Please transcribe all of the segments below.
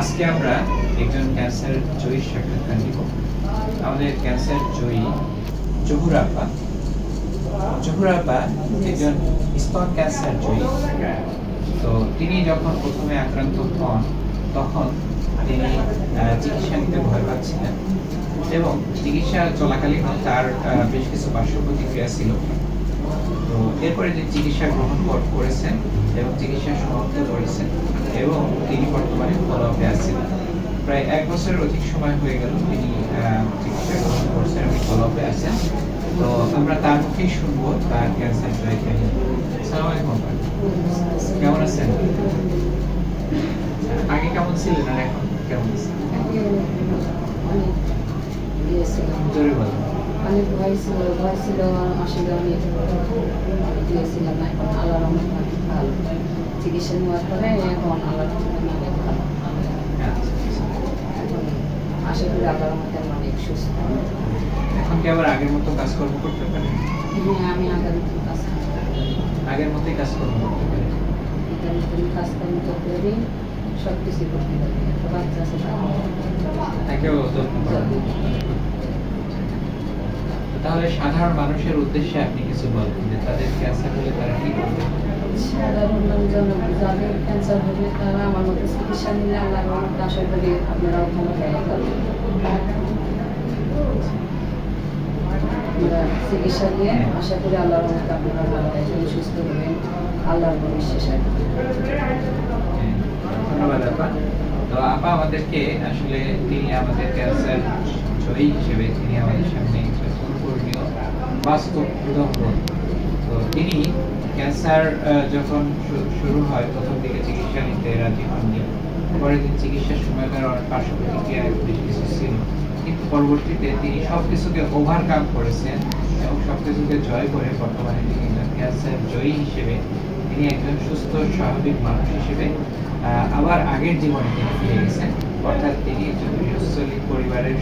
আজকে আমরা একজন ক্যান্সার জয়ীর সাক্ষাৎকার নিব। আমাদের ক্যান্সার জয়ী জহুর আপা জহুর আপা একজন স্তন ক্যান্সার জয়ী। তো তিনি যখন প্রথমে আক্রান্ত হন, তখন তিনি চিকিৎসা নিতে ভয় পাচ্ছিলেন এবং চিকিৎসা চলাকালীন তার বেশ কিছু পার্শ্ব প্রতিক্রিয়া ছিল। তো এরপরে তিনি চিকিৎসা গ্রহণ করেছেন এবং চিকিৎসা সমাপ্ত করেছেন এবং তিনি বর্তমানে ফলো আপে আছেন। প্রায় এক বছরের অধিক সময় হয়ে গেল তিনি চিকিৎসা গ্রহণ করছেন এবং ফলো আপে আছেন। তো আমরা তার মুখেই শুনব তার ক্যান্সার জয় সালাম আলাইকুম কেমন আছেন? আগে কেমন ছিলেন আর এখন কেমন আছেন? জোরে বলেন অনেক ভয় ছিল ভয় ছিল আসলে অনেক দিয়েছিলাম এখন আল্লাহ অনেক ভালো। চিকিৎসা নেওয়ার পরে এখন আল্লাহ অনেক ভালো। এখন আশা করি আল্লাহ রহমতে আমি অনেক সুস্থ। এখন কি আবার আগের মতো কাজকর্ম করতে পারেন হ্যাঁ আমি কাজ আগের মতোই কাজকর্ম করতে আগামী কাজকর্ম করতে পারি সব কিছু করতে পারি। বাচ্চা আছে তাকেও যত্ন করেন। তাহলে সাধারণ মানুষের উদ্দেশ্যে আপনি কিছু বলেন যে তাদের ক্যান্সার হলে তারা কি করবে? সাধারণ লোকজন যাদের ক্যান্সার হবে তারা আমার মতো চিকিৎসা নিলে আল্লাহ আশা করি আপনারাও ভালো হয়ে চিকিৎসা দিয়ে আশা করি আল্লাহর রহমতে আপনারা ভালো হয়ে যাবেন সুস্থ হবেন। আল্লাহর বিশ্বাস হ্যাঁ, ধন্যবাদ আপা। তো আপা আমাদেরকে আসলে তিনি আমাদের ক্যান্সার জয়ী হিসেবে তিনি আমাদের সামনে বাস্তব উদাহরণ। তো তিনি ক্যান্সার যখন শুরু হয়, প্রথম দিকে চিকিৎসা নিতে রাজি হননি। পরে দিন চিকিৎসার সময়কার অনেক পার্শ্ব প্রতিক্রিয়া বেশ কিছু ছিল। কিন্তু পরবর্তীতে তিনি সব কিছুকে ওভারকাম করেছেন এবং সব কিছুকে জয় করে বর্তমানে তিনি একজন ক্যান্সার জয়ী হিসেবে তিনি একজন সুস্থ, স্বাভাবিক মানুষ হিসেবে আবার আগের জীবনে তিনি ফিরে গেছেন। অর্থাৎ তিনি একজন গৃহস্থলী পরিবারের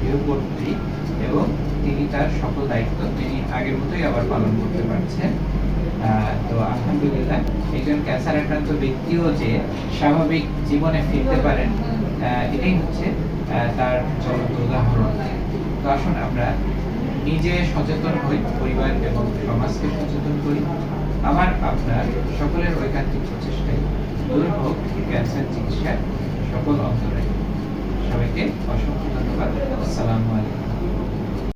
গৃহকর্ত্রী এবং তিনি তার সকল দায়িত্ব তিনি আগের মতোই আবার পালন করতে পারছেন। তো আলহামদুলিল্লাহ, একজন ক্যান্সার আক্রান্ত ব্যক্তিও যে স্বাভাবিক জীবনে ফিরতে পারেন এটাই হচ্ছে তার চলন্ত উদাহরণ। তো আসুন আমরা নিজে সচেতন হই, পরিবার এবং সমাজকে সচেতন করি। আমার আপনার সকলের ঐকান্তিক প্রচেষ্টায় দূর হোক ক্যান্সার চিকিৎসার সকল অন্তরে। সবাইকে অসংখ্য ধন্যবাদ। আসসালামু আলাইকুম।